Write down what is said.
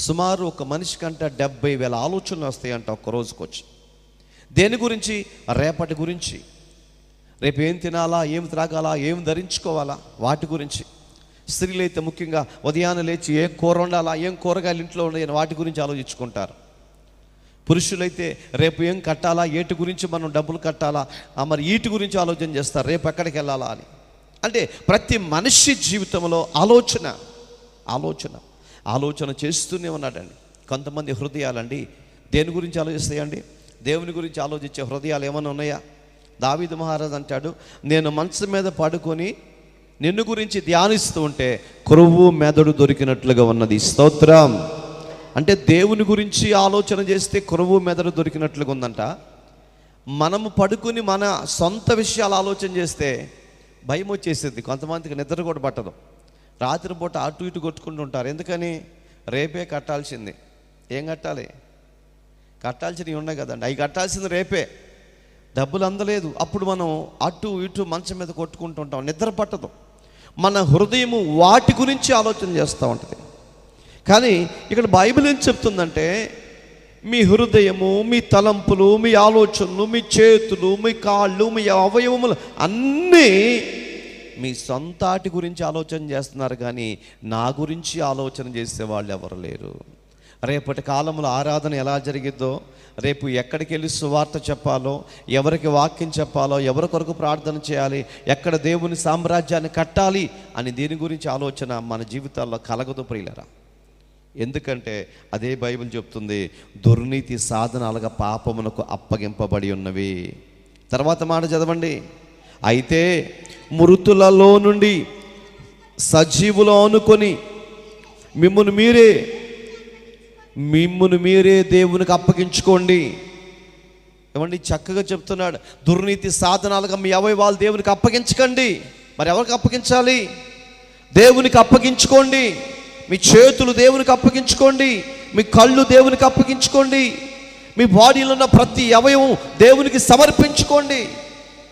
సుమారు ఒక మనిషి కంటే డెబ్బై వేల ఆలోచనలు వస్తాయంట ఒక్క రోజుకి వచ్చి దేని గురించి? రేపటి గురించి. రేపు ఏం తినాలా ఏం త్రాగాలా ఏం ధరించుకోవాలా? వాటి గురించి. స్త్రీలైతే ముఖ్యంగా ఉదయాన్నే లేచి ఏం కూర వండాలా ఏం కూరగాయలు ఇంట్లో ఉండాలి వాటి గురించి ఆలోచించుకుంటారు. పురుషులైతే రేపు ఏం కట్టాలా ఏటి గురించి మనం డబ్బులు కట్టాలా ఆ మరి ఈటి గురించి ఆలోచన చేస్తారు రేపు ఎక్కడికి వెళ్ళాలా అని. అంటే ప్రతి మనిషి జీవితంలో ఆలోచన ఆలోచన. ఆలోచన చేస్తూనే ఉన్నాడండి. కొంతమంది హృదయాలండి దేని గురించి ఆలోచిస్తాయండి? దేవుని గురించి ఆలోచించే హృదయాలు ఏమైనా ఉన్నాయా? దావిద మహారాజ్ అంటాడు నేను మనసు మీద పడుకొని నిన్ను గురించి ధ్యానిస్తూ ఉంటే కొరువు మెదడు దొరికినట్లుగా ఉన్నది. స్తోత్రం. అంటే దేవుని గురించి ఆలోచన చేస్తే కొరువు మెదడు దొరికినట్లుగా ఉందంట. మనము పడుకుని మన సొంత విషయాలు ఆలోచన చేస్తే భయం వచ్చేసింది. కొంతమందికి నిద్ర కూడా పట్టదు. రాత్రిపూట అటు ఇటు కొట్టుకుంటూ ఉంటారు. ఎందుకని? రేపే కట్టాల్సింది. ఏం కట్టాలి? కట్టాల్సినవి ఉన్నాయి కదండి. అవి కట్టాల్సింది రేపే. డబ్బులు అందలేదు. అప్పుడు మనం అటు ఇటు మంచం మీద కొట్టుకుంటుంటాం నిద్ర పట్టదు. మన హృదయము వాటి గురించి ఆలోచన చేస్తూ ఉంటుంది. కానీ ఇక్కడ బైబిల్ ఏం చెప్తుందంటే మీ హృదయము మీ తలంపులు మీ ఆలోచనలు మీ చేతులు మీ కాళ్ళు మీ అవయవములు అన్నీ మీ సొంతాటి గురించి ఆలోచన చేస్తున్నారు కానీ నా గురించి ఆలోచన చేసే వాళ్ళు ఎవరు లేరు. రేపటి కాలంలో ఆరాధన ఎలా జరిగిద్దో రేపు ఎక్కడికి వెళ్ళి సువార్త చెప్పాలో ఎవరికి వాక్యం చెప్పాలో ఎవరి కొరకు ప్రార్థన చేయాలి ఎక్కడ దేవుని సామ్రాజ్యాన్ని కట్టాలి అని దీని గురించి ఆలోచన మన జీవితాల్లో కలగదు ప్రియులరా. ఎందుకంటే అదే బైబిల్ చెప్తుంది దుర్నీతి సాధనాలుగా పాపమునకు అప్పగింపబడి ఉన్నవి. తర్వాత మాట చదవండి. అయితే మృతులలో నుండి సజీవులు అనుకొని మిమ్మును మీరే మిమ్మును మీరే దేవునికి అప్పగించుకోండి. ఏమండి? చక్కగా చెప్తున్నాడు. దుర్నీతి సాధనాలుగా మీ అవయవాలు దేవునికి అప్పగించకండి. మరి ఎవరికి అప్పగించాలి? దేవునికి అప్పగించుకోండి. మీ చేతులు దేవునికి అప్పగించుకోండి. మీ కళ్ళు దేవునికి అప్పగించుకోండి. మీ బాడీలో ఉన్న ప్రతి అవయవం దేవునికి సమర్పించుకోండి.